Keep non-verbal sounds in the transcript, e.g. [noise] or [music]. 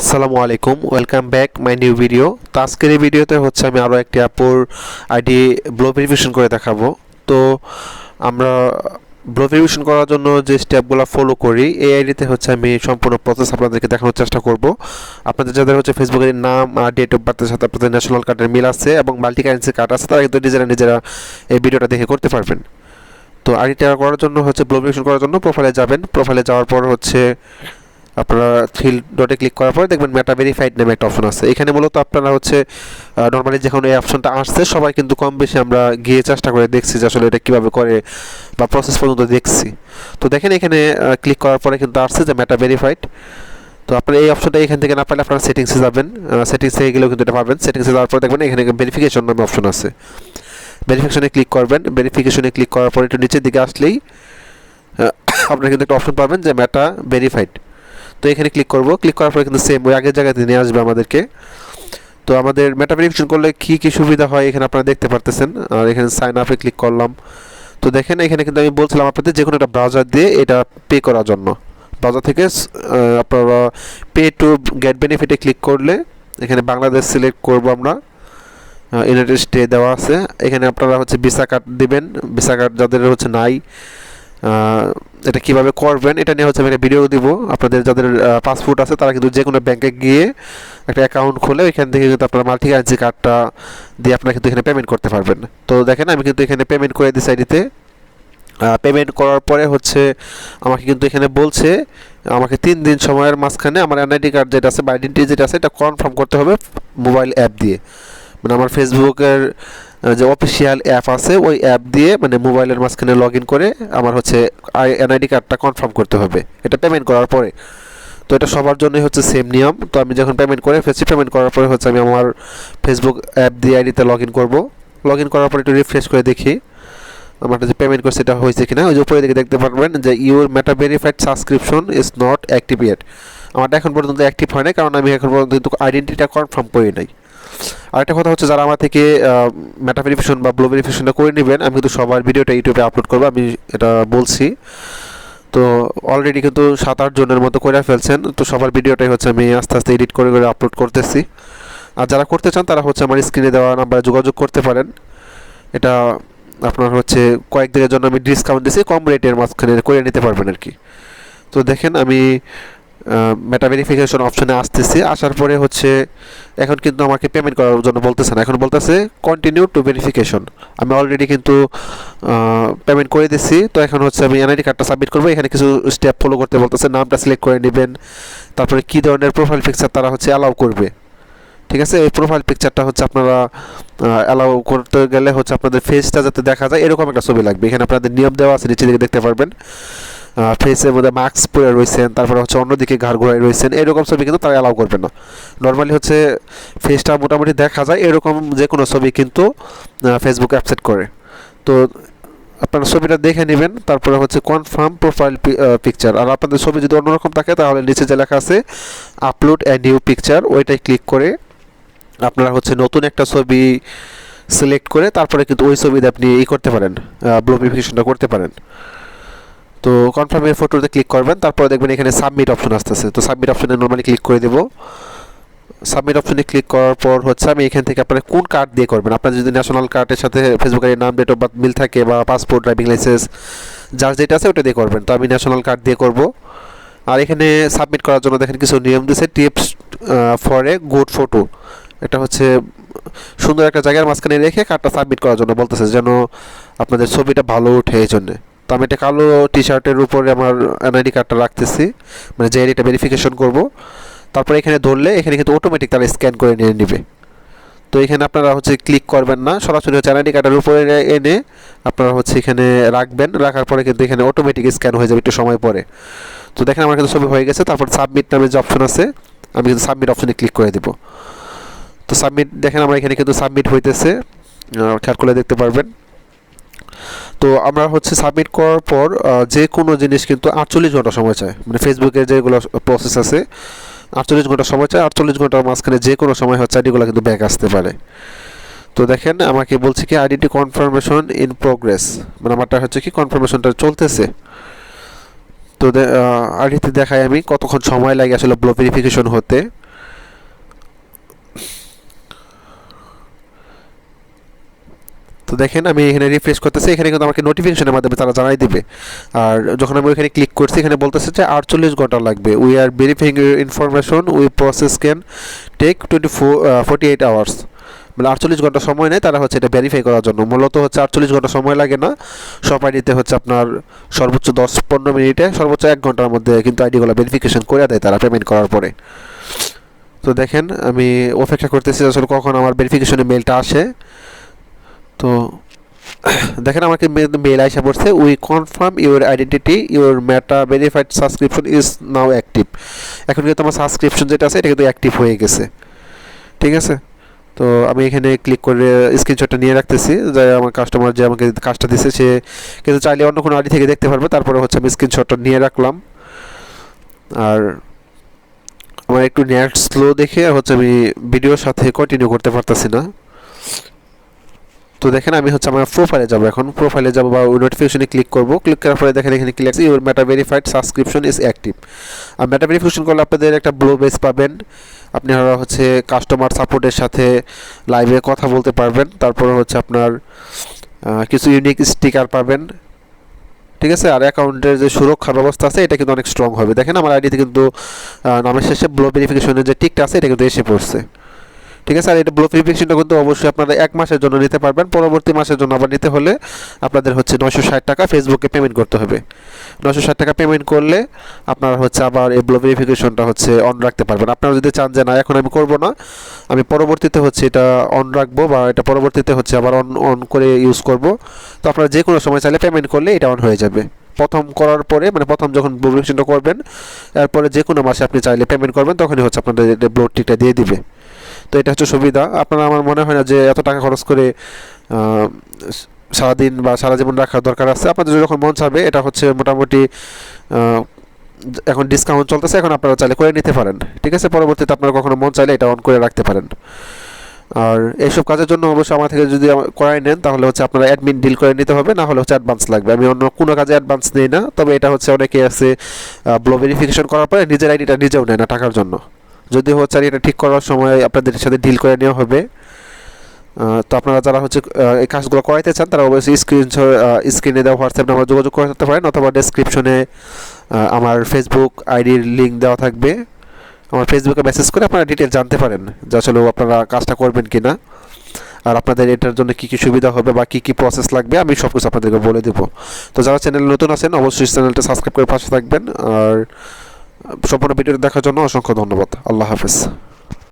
আসসালামু আলাইকুম welcome back my new video তো আজকের এই ভিডিওতে হচ্ছে আমি আরও একটি আপুর আইডি ব্লো ভেরিফিকেশন করে দেখাবো। তো আমরা ব্লো ভেরিফিকেশন করার জন্য যে স্টেপগুলো ফলো করি, এই আইডিতে হচ্ছে আমি সম্পূর্ণ প্রসেস আপনাদেরকে দেখানোর চেষ্টা করব। আপনাদের যাদের হচ্ছে ফেসবুকের নাম আর ডেট অফ বার্থের সাথে আপনাদের ন্যাশনাল কার্ডের মিল আছে এবং মাল্টি কারেন্সি কার্ড আছে, তারা কিন্তু নিজেরা নিজেরা এই ভিডিওটা দেখে করতে পারবেন। তো আইডিটা করার জন্য হচ্ছে ব্লো ভেরিফিকেশন করার জন্য প্রোফাইলে যাবেন। প্রোফাইলে যাওয়ার পর হচ্ছে আপনারা থ্রি ডটে ক্লিক করার পরে দেখবেন মেটা ভেরিফাইড নামে একটা অপশন আছে। এখানে মূলত আপনারা হচ্ছে নর্মালি যখন এই অপশনটা আসছে, সবাই কিন্তু কম বেশি আমরা গিয়ে চেষ্টা করে দেখছি যে আসলে এটা কীভাবে করে বা প্রসেস পর্যন্ত দেখছি। তো দেখেন এখানে ক্লিক করার পরে কিন্তু আসছে যে মেটা ভেরিফাইড তো আপনারা এই অপশনটা এখান থেকে না পাইলে আপনারা সেটিংসে যাবেন। সেটিংসে গেলেও কিন্তু এটা পাবেন। সেটিংসে যাওয়ার পরে দেখবেন এখানে ভেরিফিকেশন নামে অপশন আছে। ভেরিফিকেশনে ক্লিক করবেন। ভেরিফিকেশনে ক্লিক করার পরে একটু নিচের দিকে আসলেই [coughs] আপনারা কিন্তু একটা অপশন পাবেন যে মেটা ভেরিফাইড তো এখানে ক্লিক করব। ক্লিক করার পরে কিন্তু সেম ওই আগের জায়গাতে নিয়ে আসবে আমাদেরকে। তো আমাদের মেটা ভেরিফিকেশন করলে কী কী সুবিধা হয় এখানে আপনারা দেখতে পারতেছেন। আর এখানে সাইন আপে ক্লিক করলাম। তো দেখেন, এখানে কিন্তু আমি বলছিলাম আপনাদের যে কোনো একটা ব্রাউজার দিয়ে এটা পে করার জন্য। ব্রাউজার থেকে আপনারা পে টু গেট বেনিফিটে ক্লিক করলে এখানে বাংলাদেশ সিলেক্ট করব আমরা। ইউনাইটেড স্টে দেওয়া আছে। এখানে আপনারা হচ্ছে ভিসা কার্ড দিবেন। ভিসা কার্ড যাদের হচ্ছে নাই এটা কীভাবে করবেন, এটা নিয়ে হচ্ছে আমি একটা ভিডিও দিব। আপনাদের যাদের পাসপোর্ট আছে, তারা কিন্তু যে কোনো ব্যাংকে গিয়ে একটা অ্যাকাউন্ট খুলে ওইখান থেকে কিন্তু আপনারা মাল্টি কারেন্সি কার্ডটা দিয়ে আপনারা কিন্তু এখানে পেমেন্ট করতে পারবেন। তো দেখেন, আমি কিন্তু এখানে পেমেন্ট করে দিই সাইডিতে পেমেন্ট করার পরে হচ্ছে আমাকে কিন্তু এখানে বলছে, আমাকে তিন দিন সময়ের মাঝখানে আমার এনআইডি কার্ড যেটা আছে বা আইডেন্টি যেটা আছে, এটা কনফার্ম করতে হবে মোবাইল অ্যাপ দিয়ে। মানে আমার ফেসবুকের যে অফিসিয়াল অ্যাপ আছে, ওই অ্যাপ দিয়ে মানে মোবাইলের মাঝখানে লগ ইন করে আমার হচ্ছে আই এনআইডি কার্ডটা কনফার্ম করতে হবে। এটা পেমেন্ট করার পরে। তো এটা সবার জন্যই হচ্ছে সেম নিয়ম। তো আমি যখন পেমেন্ট করে ফেসি পেমেন্ট করার পরে হচ্ছে আমি আমার ফেসবুক অ্যাপ দিয়ে আইডিতে লগ ইন করব। লগ ইন করার পরে একটু রিফ্রেশ করে দেখি আমার যে পেমেন্ট করছে, এটা হয়েছে কিনা। ওই যে উপরে দিকে দেখতে পারবেন যে your Meta verified subscription is not active yet আমারটা এখন পর্যন্ত অ্যাক্টিভ হয় না কারণ আমি এখন পর্যন্ত কিন্তু আইডেন্টিটিটা কনফার্ম করি নাই। আরেকটা কথা হচ্ছে যারা আমার থেকে মেটা ভেরিফিকেশন বা ব্লো ভেরিফিকেশনটা করে নেবেন, আমি কিন্তু সবার ভিডিওটা ইউটিউবে আপলোড করব, আমি এটা বলছি। তো অলরেডি কিন্তু সাত আট জনের মতো করে ফেলছেন, তো সবার ভিডিওটাই হচ্ছে আমি আস্তে আস্তে এডিট করে করে আপলোড করতেছি। আর যারা করতে চান, তারা হচ্ছে আমার স্ক্রিনে দেওয়া নাম্বারে যোগাযোগ করতে পারেন। এটা আপনার হচ্ছে কয়েকদিনের জন্য আমি ডিসকাউন্ট দিচ্ছি কম রেটের মাঝখানে করে নিতে পারবেন আর কি। তো দেখেন আমি মেটা ভেরিফিকেশন অপশনে আসতেছি, আসার পরে হচ্ছে এখন কিন্তু আমাকে পেমেন্ট করার জন্য বলতেছে না। এখন বলতেছে কন্টিনিউ টু ভেরিফিকেশন আমি অলরেডি কিন্তু পেমেন্ট করে দিচ্ছি তো এখন হচ্ছে আমি এনআইডি কার্ডটা সাবমিট করব। এখানে কিছু স্টেপ ফলো করতে বলতেছে, নামটা সিলেক্ট করে নেবেন। তারপরে কী ধরনের প্রোফাইল পিকচার তারা হচ্ছে অ্যালাউ করবে। ঠিক আছে? এই প্রোফাইল পিকচারটা হচ্ছে আপনারা অ্যালাউ করতে গেলে হচ্ছে আপনাদের ফেসটা যাতে দেখা যায়, এরকম একটা ছবি লাগবে। এখানে আপনাদের নিয়ম দেওয়া আছে, নিচে দিকে দেখতে পারবেন। ফেসের মধ্যে মাস্ক পরে রয়েছেন, তারপরে হচ্ছে অন্যদিকে ঘাড় ঘোরায় রয়েছেন, এরকম ছবি কিন্তু তারা অ্যালাউ করবে না। নর্মালি হচ্ছে ফেসটা মোটামুটি দেখা যায়, এরকম যে কোনো ছবি কিন্তু ফেসবুক অ্যাপসেট করে। তো আপনারা ছবিটা দেখে নেবেন, তারপরে হচ্ছে কনফার্ম প্রোফাইল পিকচার আর আপনাদের ছবি যদি অন্যরকম থাকে, তাহলে নিচে যে লেখা আছে আপলোড অ্যান্ড নিউ পিকচার ওইটাই ক্লিক করে আপনারা হচ্ছে নতুন একটা ছবি সিলেক্ট করে, তারপরে কিন্তু ওই ছবিতে আপনি ই করতে পারেন ব্লোভিফিকেশনটা করতে পারেন। তো কনফার্মের ফটোতে ক্লিক করবেন, তারপরে দেখবেন এখানে সাবমিট অপশন আসতেছে। তো সাবমিট অপশনে নর্মালি ক্লিক করে দেবো। সাবমিট অপশনে ক্লিক করার পর হচ্ছে আমি এখান থেকে আপনারা কোন কার্ড দিয়ে করবেন? আপনার যদি ন্যাশনাল কার্ডের সাথে ফেসবুকের নাম ডেট অফ বার্থ মিল থাকে বা পাসপোর্ট ড্রাইভিং লাইসেন্স যার যেটা আছে, ওটা দিয়ে করবেন। তো আমি ন্যাশনাল কার্ড দিয়ে করব। আর এখানে সাবমিট করার জন্য দেখেন কিছু নিয়ম দিয়েছে tips for a good photo এটা হচ্ছে সুন্দর একটা জায়গার মাঝখানে রেখে কার্ডটা সাবমিট করার জন্য বলতেছে, যেন আপনাদের ছবিটা ভালো ওঠে এই জন্যে। তো আমি এটা কালো টি শার্টের উপরে আমার এনআইডি কার্ডটা রাখতেছি। মানে যে আইডিটা ভেরিফিকেশন করব। তারপরে এখানে ধরলে এখানে কিন্তু অটোমেটিক তারা স্ক্যান করে নিয়ে নেবে। তো এখানে আপনারা হচ্ছে ক্লিক করবেন না। সরাসরি হচ্ছে এনআইডি কার্ডের উপরে এনে আপনারা হচ্ছে এখানে রাখবেন। রাখার পরে কিন্তু এখানে অটোমেটিক স্ক্যান হয়ে যাবে একটু সময় পরে। তো দেখেন আমার কিন্তু ছবি হয়ে গেছে। তারপর সাবমিট নামে যে অপশন আছে, আমি কিন্তু সাবমিট অপশনে ক্লিক করে দেবো। তো সাবমিট দেখেন আমরা এখানে কিন্তু সাবমিট হইতেছে। খেয়াল করে দেখতে পারবেন। তো আমরা হচ্ছে সাবমিট করার পর যে কোনো জিনিস কিন্তু আটচল্লিশ ঘণ্টা সময় চায়। মানে ফেসবুকের যেগুলো প্রসেস আছে, আটচল্লিশ ঘণ্টা সময় চায়, আটচল্লিশ ঘণ্টার মাঝখানে যে কোনো সময় হচ্ছে আইডিগুলো কিন্তু ব্যাক আসতে পারে। তো দেখেন, আমাকে বলছে কি আইডেন্টি কনফার্মেশন ইন প্রোগ্রেস মানে আমারটা হচ্ছে কি কনফার্মেশনটা চলতেছে। তো আইডিতে দেখাই আমি কতক্ষণ সময় লাগে আসলে ব্লো ভেরিফিকেশন হতে। তো দেখেন আমি এখানে রিফ্রেশ করতেছি, এখানে কিন্তু আমাকে নোটিফিকেশনের মাধ্যমে তারা জানাই দিবে। আর যখন আমি ওইখানে ক্লিক করছি, এখানে বলতেছে যে আটচল্লিশ ঘণ্টা লাগবে। We are verifying information we process can take twenty four forty eight hours মানে আটচল্লিশ ঘণ্টা সময় নেয়, তারা হচ্ছে এটা ভেরিফাই করার জন্য। মূলত হচ্ছে আটচল্লিশ ঘণ্টা সময় লাগে না। সব আইডিতে হচ্ছে আপনার সর্বোচ্চ দশ, পনেরো মিনিটে, সর্বোচ্চ এক ঘণ্টার মধ্যে কিন্তু আইডিগুলো ভেরিফিকেশন করে দেয় তারা পেমেন্ট করার পরে। তো দেখেন, আমি অপেক্ষা করতেছি আসলে কখন আমার ভেরিফিকেশনের মেলটা আসে। তো [coughs] দেখেন, আমাকে মেল আইসা পড়ছে we confirm your identity your Meta verified subscription is now active এখন কিন্তু আমার সাবস্ক্রিপশন যেটা আছে, এটা কিন্তু অ্যাক্টিভ হয়ে গেছে। ঠিক আছে? তো আমি এখানে ক্লিক করে স্ক্রিনশটটা নিয়ে রাখতেছি। যে আমার কাস্টমার যে আমাকে কাজটা দিছে, সে কিন্তু চাইলে অন্য কোনো আইডি থেকে দেখতে পারবে। তারপরে হচ্ছে আমি স্ক্রিনশটটা নিয়ে রাখলাম। আর আমার একটু নেট স্লো দেখে, আর হচ্ছে আমি ভিডিওর সাথে কন্টিনিউ করতে পারতেছি না। তো দেখেন আমি হচ্ছে আমার প্রোফাইলে যাব এখন। প্রোফাইলে যাব বা নোটিফিকেশনে ক্লিক করব। ক্লিক করার পরে দেখেন এখানে click your Meta verified subscription is active R Meta verification করলে আপনাদের একটা ব্লো বেস পাবেন। আপনারা হচ্ছে কাস্টমার সাপোর্টের সাথে লাইভে কথা বলতে পারবেন। তারপরে হচ্ছে আপনার কিছু ইউনিক স্টিকার পাবেন। ঠিক আছে? আর অ্যাকাউন্টের যে সুরক্ষা ব্যবস্থা আছে, এটা কিন্তু অনেক স্ট্রং হবে। দেখেন আমার আইডিতে কিন্তু নামের শেষে ব্লো ভেরিফিকেশনের যে টিকটা আছে, এটা কিন্তু এসে পড়ছে। ঠিক আছে? আর এটা ব্লো ভেরিফিকেশনটা কিন্তু অবশ্যই আপনারা এক মাসের জন্য নিতে পারবেন। পরবর্তী মাসের জন্য আবার নিতে হলে আপনাদের হচ্ছে নয়শো ষাট টাকা ফেসবুকে পেমেন্ট করতে হবে। নয়শো ষাট টাকা পেমেন্ট করলে আপনারা হচ্ছে আবার এই ব্লো ভেরিফিকেশনটা হচ্ছে অন রাখতে পারবেন। আপনারা যদি চান যে না, এখন আমি করব না, আমি পরবর্তীতে হচ্ছে এটা অন রাখব বা এটা পরবর্তীতে হচ্ছে আবার অন অন করে ইউজ করব, তো আপনারা যে কোনো সময় চাইলে পেমেন্ট করলে এটা অন হয়ে যাবে। প্রথম করার পরে মানে প্রথম যখন ভেরিফিকেশনটা করবেন, এরপরে যে কোনো মাসে আপনি চাইলে পেমেন্ট করবেন, তখনই হচ্ছে আপনাদের ব্লো টিকটা দিয়ে দিবে। তো এটা হচ্ছে সুবিধা। আপনারা আমার মনে হয় না যে এত টাকা খরচ করে সারাদিন বা সারা জীবন রাখার দরকার আছে। আপনাদের যখন মন চাবে, এটা হচ্ছে মোটামুটি এখন ডিসকাউন্ট চলতেছে। এখন আপনারা চাইলে করে নিতে পারেন। ঠিক আছে? পরবর্তীতে আপনারা কখনো মন চাইলে এটা অন করে রাখতে পারেন। আর এইসব কাজের জন্য অবশ্যই আমার থেকে যদি করাই নেন, তাহলে হচ্ছে আপনারা অ্যাডমিন ডিল করে নিতে হবে। না হলে হচ্ছে অ্যাডভান্স লাগবে। আমি অন্য কোনো কাজে অ্যাডভান্স নিই না। তবে এটা হচ্ছে অনেকে আছে ব্লো ভেরিফিকেশন করার পরে নিজের আইডিটা নিজেও নেয় না টাকার জন্য। যদি হচ্ছে আর এটা ঠিক করার সময় আপনাদের সাথে ডিল করে নেওয়া হবে। তো আপনারা যারা হচ্ছে এই কাজগুলো করাইতে চান, তারা অবশ্যই স্ক্রিন স্ক্রিনে দেওয়া হোয়াটসঅ্যাপ নাম্বার যোগাযোগ করে থাকতে পারেন অথবা ডেসক্রিপশনে আমার ফেসবুক আইডির লিঙ্ক দেওয়া থাকবে। আমার ফেসবুকে মেসেজ করে আপনারা ডিটেল জানতে পারেন যে আসলে আপনারা কাজটা করবেন কি না আর আপনাদের এটার জন্য কী কী সুবিধা হবে বা কী কী প্রসেস লাগবে, আমি সব কিছু আপনাদেরকে বলে দেবো। তো যারা চ্যানেল নতুন আছেন, অবশ্যই চ্যানেলটা সাবস্ক্রাইব করে পাশে থাকবেন। আর সম্পূর্ণ ভিডিওটা দেখার জন্য অসংখ্য ধন্যবাদ। আল্লাহ হাফেজ।